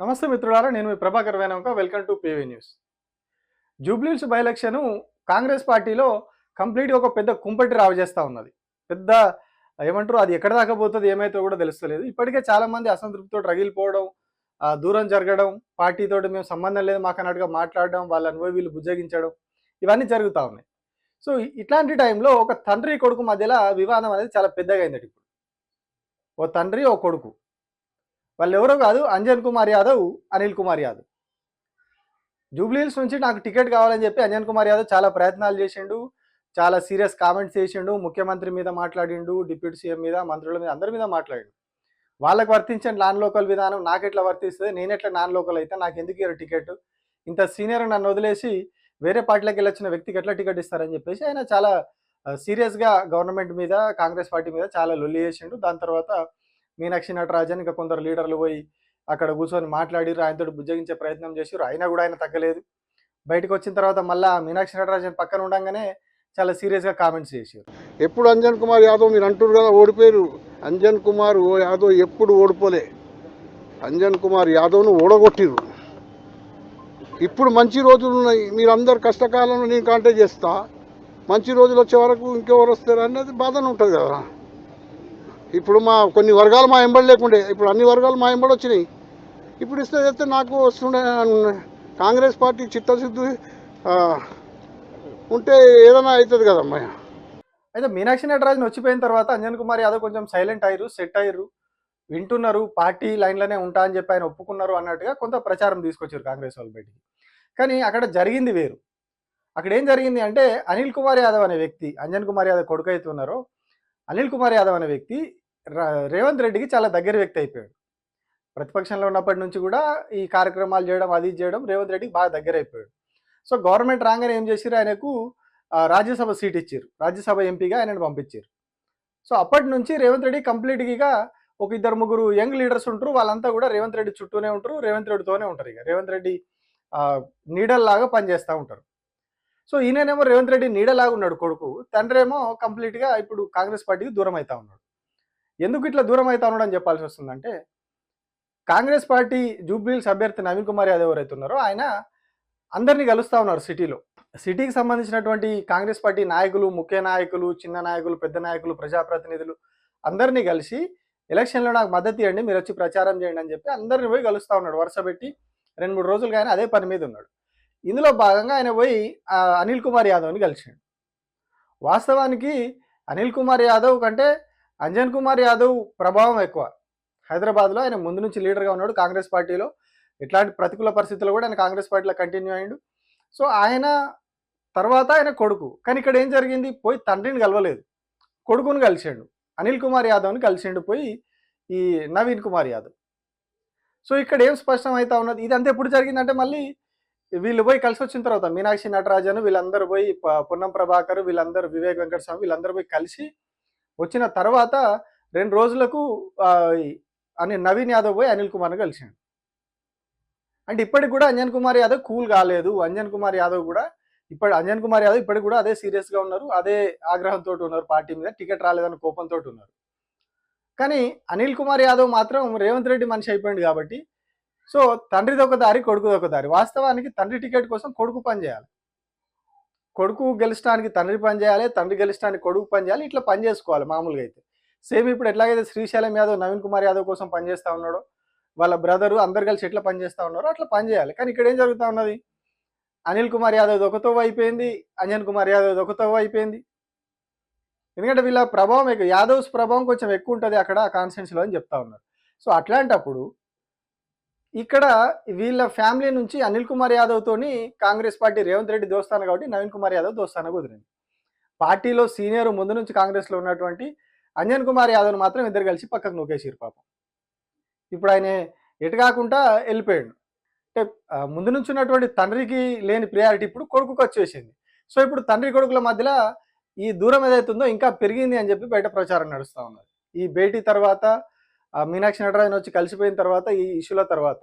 నమస్తే మిత్రులారా నేను మీ Prabhakar Venanka welcome to PV news Jubilee Hills by election Congress పార్టీలో కంప్లీట్గా ఒక పెద్ద కుంపటి రావు చేస్తూ ఉన్నది. పెద్ద ఏమంటారు అది ఎక్కడ దాకా పోతుంది ఏమైతే కూడా తెలుస్తలేదు. ఇప్పటికే చాలామంది అసంతృప్తితో రగిలిపోవడం దూరం జరగడం పార్టీతో మేము సంబంధం లేదు మాకు అన్నట్టుగా మాట్లాడడం వాళ్ళని పోయి వీళ్ళు బుజ్జగించడం ఇవన్నీ జరుగుతూ ఉన్నాయి. సో ఇట్లాంటి టైంలో ఒక తండ్రి కొడుకు మధ్యలో వివాదం అనేది చాలా పెద్దగా అయింది ఇప్పుడు. ఓ తండ్రి ఓ కొడుకు. వాళ్ళు ఎవరో కాదు అంజన్ కుమార్ యాదవ్ అనిల్ కుమార్ యాదవ్. జూబ్లీహిల్స్ నుంచి నాకు టికెట్ కావాలని చెప్పి అంజన్ కుమార్ యాదవ్ చాలా ప్రయత్నాలు చేసిండు చాలా సీరియస్ కామెంట్స్ చేసిండు ముఖ్యమంత్రి మీద మాట్లాడిండు డిప్యూటీ సీఎం మీద మంత్రుల మీద అందరి మీద మాట్లాడిండు. వాళ్ళకి వర్తించిన నాన్ లోకల్ విధానం నాకెట్లా వర్తిస్తుంది నేను ఎట్లా నాన్ లోకల్ అయితే నాకు ఎందుకు ఇయ్యారు టికెట్? ఇంత సీనియర్ నన్ను వదిలేసి వేరే పార్టీలోకి వెళ్ళొచ్చిన వ్యక్తికి ఎట్లా టికెట్ ఇస్తారని చెప్పేసి ఆయన చాలా సీరియస్గా గవర్నమెంట్ మీద కాంగ్రెస్ పార్టీ మీద చాలా లొల్లి చేసిండు. దాని తర్వాత మీనాక్షి నటరాజన్ ఇంకా కొందరు లీడర్లు పోయి అక్కడ కూర్చొని మాట్లాడిరు ఆయనతో బుజ్జగించే ప్రయత్నం చేసిరు అయినా కూడా ఆయన తగ్గలేదు. బయటకు వచ్చిన తర్వాత మళ్ళా మీనాక్షి నటరాజన్ పక్కన ఉండగానే చాలా సీరియస్గా కామెంట్స్ చేసారు ఎప్పుడు అంజన్ కుమార్ యాదవ్ మీరు అంటారు కదా ఓడిపోయారు అంజన్ కుమార్ ఓ యాదవ్ ఎప్పుడు ఓడిపోలే. అంజన్ కుమార్ యాదవ్ను ఓడగొట్టిరు ఇప్పుడు మంచి రోజులు ఉన్నాయి. మీరు అందరు కష్టకాలంలో నేను కాంటాక్ట్ చేస్తా. మంచి రోజులు వచ్చే వరకు ఇంకెవరు వస్తారు అనేది బాధనే ఉంటుంది కదా ఇప్పుడు మా కొన్ని వర్గాలు మా ఎంబడి లేకుండే ఇప్పుడు అన్ని వర్గాలు మా ఎంబడి వచ్చినాయి. ఇప్పుడు ఇస్తే చెప్తే నాకు వస్తుండే కాంగ్రెస్ పార్టీ చిత్తశుద్ధి ఉంటే ఏదైనా అవుతుంది కదమ్మా. అయితే మీనాక్షి నటరాజన్ వచ్చిపోయిన తర్వాత అంజన్ కుమార్ యాదవ్ కొంచెం సైలెంట్ అయ్యారు సెట్ అయ్యారు. వింటున్నారు పార్టీ లైన్లోనే ఉంటా అని చెప్పి ఆయన ఒప్పుకున్నారు అన్నట్టుగా కొంత ప్రచారం తీసుకొచ్చారు కాంగ్రెస్ వాళ్ళు బయటికి. కానీ అక్కడ జరిగింది వేరు. అక్కడ ఏం జరిగింది అంటే అనిల్ కుమార్ యాదవ్ అనే వ్యక్తి అంజన్ కుమార్ యాదవ్ కొడుకు అయితే ఉన్నారో అనిల్ కుమార్ యాదవ్ అనే వ్యక్తి రేవంత్ రెడ్డికి చాలా దగ్గర వ్యక్తి అయిపోయాడు. ప్రతిపక్షంలో ఉన్నప్పటి నుంచి కూడా ఈ కార్యక్రమాలు చేయడం అది ఇది చేయడం రేవంత్ రెడ్డికి బాగా దగ్గర అయిపోయాడు. సో గవర్నమెంట్ రాగానే ఏం చేసిరు ఆయనకు రాజ్యసభ సీట్ ఇచ్చారు రాజ్యసభ ఎంపీగా ఆయనను పంపించారు సో అప్పటి నుంచి రేవంత్ రెడ్డి కంప్లీట్గా ఒక ఇద్దరు ముగ్గురు యంగ్ లీడర్స్ ఉంటారు. వాళ్ళంతా కూడా రేవంత్ రెడ్డి చుట్టూనే ఉంటారు రేవంత్ రెడ్డితోనే ఉంటారు ఇక. రేవంత్ రెడ్డి నీడల్లాగా పనిచేస్తూ ఉంటారు. సో ఈయననేమో రేవంత్ రెడ్డి నీడలాగా ఉన్నాడు కొడుకు. తండ్రి ఏమో కంప్లీట్గా ఇప్పుడు కాంగ్రెస్ పార్టీకి దూరం అవుతా ఉన్నాడు. ఎందుకు ఇట్లా దూరం అవుతా ఉన్నాడు అని చెప్పాల్సి వస్తుందంటే కాంగ్రెస్ పార్టీ జూబ్లీహిల్స్ అభ్యర్థి నవీన్ కుమార్ యాదవ్ ఎవరైతే ఉన్నారో ఆయన అందరినీ కలుస్తూ ఉన్నారు సిటీలో. సిటీకి సంబంధించినటువంటి కాంగ్రెస్ పార్టీ నాయకులు ముఖ్య నాయకులు చిన్న నాయకులు పెద్ద నాయకులు ప్రజాప్రతినిధులు అందరినీ కలిసి ఎలక్షన్లో నాకు మద్దతు ఇవ్వండి మీరు వచ్చి ప్రచారం చేయండి అని చెప్పి అందరిని పోయి కలుస్తూ ఉన్నాడు. వరుస పెట్టి రెండు మూడు రోజులుగా ఆయన అదే పని మీద ఉన్నాడు. ఇందులో భాగంగా ఆయన పోయి ఆ, అనిల్ కుమార్ యాదవ్ని కలిసాడు వాస్తవానికి అనిల్ కుమార్ యాదవ్ కంటే అంజన్ కుమార్ యాదవ్ ప్రభావం ఎక్కువ. హైదరాబాద్లో ఆయన ముందు నుంచి లీడర్గా ఉన్నాడు కాంగ్రెస్ పార్టీలో. ఇట్లాంటి ప్రతికూల పరిస్థితుల్లో కూడా ఆయన కాంగ్రెస్ పార్టీలో కంటిన్యూ అయ్యాడు. సో ఆయన తర్వాత ఆయన కొడుకు. కానీ ఇక్కడ ఏం జరిగింది? పోయి తండ్రిని కలవలేదు. కొడుకుని కలిసిండు అనిల్ కుమార్ యాదవ్ని కలిసిండు పోయి ఈ నవీన్ కుమార్ యాదవ్. సో ఇక్కడ ఏం స్పష్టం అవుతా ఉన్నది? ఇదంతా ఎప్పుడు జరిగిందంటే మళ్ళీ వీళ్ళు పోయి కలిసి వచ్చిన తర్వాత మీనాక్షి నటరాజన్ వీళ్ళందరూ పోయి పొన్నం ప్రభాకర్ వీళ్ళందరూ వివేక్ వెంకటస్వామి వీళ్ళందరూ పోయి కలిసి వచ్చిన తర్వాత రెండు రోజులకు అని నవీన్ యాదవ్ పోయి అనిల్ కుమార్ని కలిసిండు. అంటే ఇప్పటికి కూడా అంజన్ కుమార్ యాదవ్ కూల్ కాలేదు. అంజన్ కుమార్ యాదవ్ కూడా ఇప్పుడు అంజన్ కుమార్ యాదవ్ ఇప్పటికి కూడా అదే సీరియస్గా ఉన్నారు. అదే ఆగ్రహంతో ఉన్నారు పార్టీ మీద. టికెట్ రాలేదన్న కోపంతో ఉన్నారు. కానీ అనిల్ కుమార్ యాదవ్ మాత్రం రేవంత్ రెడ్డి మనిషి అయిపోయింది కాబట్టి సో తండ్రిది ఒక దారి కొడుకుది ఒక దారి. వాస్తవానికి తండ్రి టికెట్ కోసం కొడుకు పని చేయాలి. కొడుకు గెలిచడానికి తండ్రి పని చేయాలి తండ్రి గెలిచడానికి కొడుకు పని చేయాలి ఇట్లా పని చేసుకోవాలి మామూలుగా అయితే. సేమ్ ఇప్పుడు ఎట్లాగైతే శ్రీశైలం యాదవ్ నవీన్ కుమార్ యాదవ్ కోసం పనిచేస్తూ ఉన్నాడో వాళ్ళ బ్రదరు అందరు కలిసి ఎట్లా పనిచేస్తూ ఉన్నారో అట్లా పని చేయాలి. కానీ ఇక్కడ ఏం జరుగుతూ ఉన్నది? అనిల్ కుమార్ యాదవ్ ఒకతో అయిపోయింది అంజన్ కుమార్ యాదవ్ ఒకతో అయిపోయింది. ఎందుకంటే వీళ్ళ ప్రభావం ఎక్కువ యాదవ్స్ ప్రభావం కొంచెం ఎక్కువ ఉంటుంది అక్కడ కాన్స్టిట్యున్సీలో అని చెప్తా ఉన్నారు. సో అట్లాంటప్పుడు ఇక్కడ వీళ్ళ ఫ్యామిలీ నుంచి అనిల్ కుమార్ యాదవ్ తోని కాంగ్రెస్ పార్టీ రేవంత్ రెడ్డి దోస్తాను కాబట్టి నవీన్ కుమార్ యాదవ్ దోస్తాన కుదిరింది. పార్టీలో సీనియర్ ముందు నుంచి కాంగ్రెస్లో ఉన్నటువంటి అంజన్ కుమార్ యాదవ్ను మాత్రం ఇద్దరు కలిసి పక్కకు నూకేసిరు పాపం. ఇప్పుడు ఆయన ఎటు కాకుండా వెళ్ళిపోయాడు. అంటే ముందు నుంచి ఉన్నటువంటి తండ్రికి లేని ప్రియారిటీ ఇప్పుడు కొడుకుకు వచ్చేసింది. సో ఇప్పుడు తండ్రి కొడుకుల మధ్యలో ఈ దూరం ఏదైతుందో ఇంకా పెరిగింది అని చెప్పి బయట ప్రచారం నడుస్తూ ఉన్నది. ఈ భేటీ తర్వాత మీనాక్షి నటరాజన్ వచ్చి కలిసిపోయిన తర్వాత ఈ ఇష్యూల తర్వాత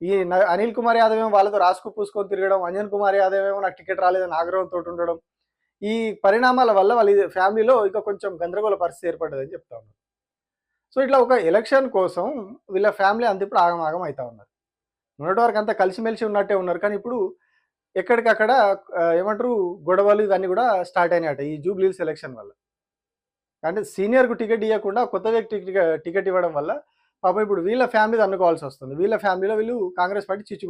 ఈ న- అనిల్ కుమార్ యాదవ్ ఏమో వాళ్ళతో రాసుకు పూసుకొని తిరగడం అంజన్ కుమార్ యాదవ్ ఏమో నాకు టికెట్ రాలేదని ఆగ్రహంతో ఉండడం ఈ పరిణామాల వల్ల వాళ్ళ ఫ్యామిలీలో ఇంకా కొంచెం గందరగోళ పరిస్థితి ఏర్పడ్డదని చెప్తా ఉన్నారు. సో ఇట్లా ఒక ఎలక్షన్ కోసం వీళ్ళ ఫ్యామిలీ అంత ఇప్పుడు ఆగమాగం అవుతా ఉన్నారు. మొన్నటి వరకు అంతా కలిసిమెలిసి ఉన్నట్టే ఉన్నారు. కానీ ఇప్పుడు ఎక్కడికక్కడ ఏమంటారు గొడవలు ఇవన్నీ కూడా స్టార్ట్ అయినాయట ఈ జూబ్లీల్స్ ఎలక్షన్ వల్ల. అంటే సీనియర్కు టికెట్ ఇవ్వకుండా కొత్త వ్యక్తికి టికెట్ ఇవ్వడం వల్ల పాపం ఇప్పుడు వీళ్ళ ఫ్యామిలీ అనుకోవాల్సి వస్తుంది. వీళ్ళ ఫ్యామిలీలో వీళ్ళు కాంగ్రెస్ పార్టీ చిచ్చు